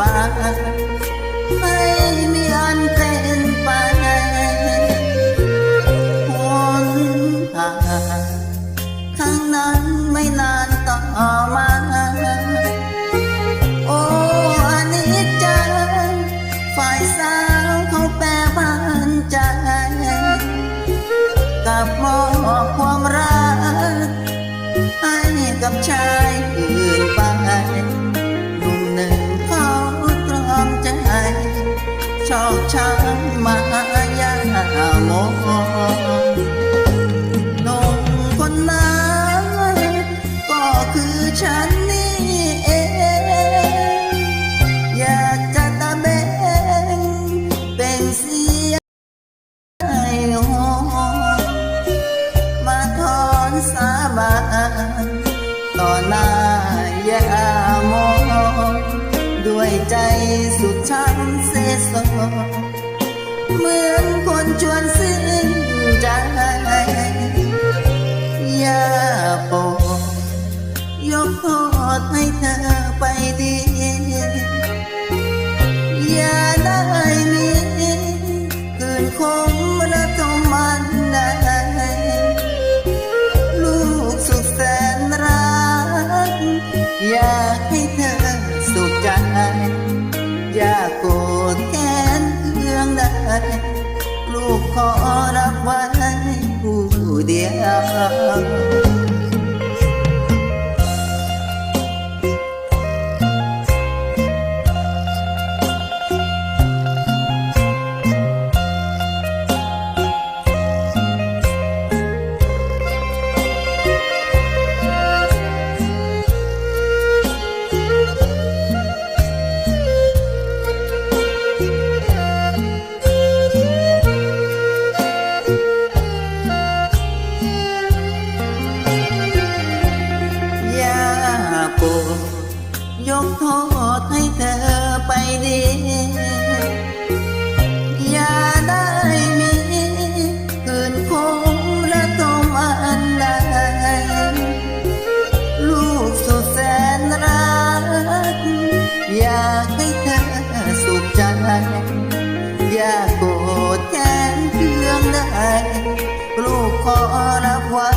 บาน นุ่มคนนั้นก็คือฉันนี่เอง อยากจะตะเบงเป็นเสียงให้หอมาถอนสาบานต่อหน้ายาโมด้วยใจสุดช้ำเสส เหมือนคนชวนสิ้น ลูกขอรับไว้ผู้เดียว แท้สุขใจ อยากโกรธแค้นเคืองได้ ลูกขอรัไว้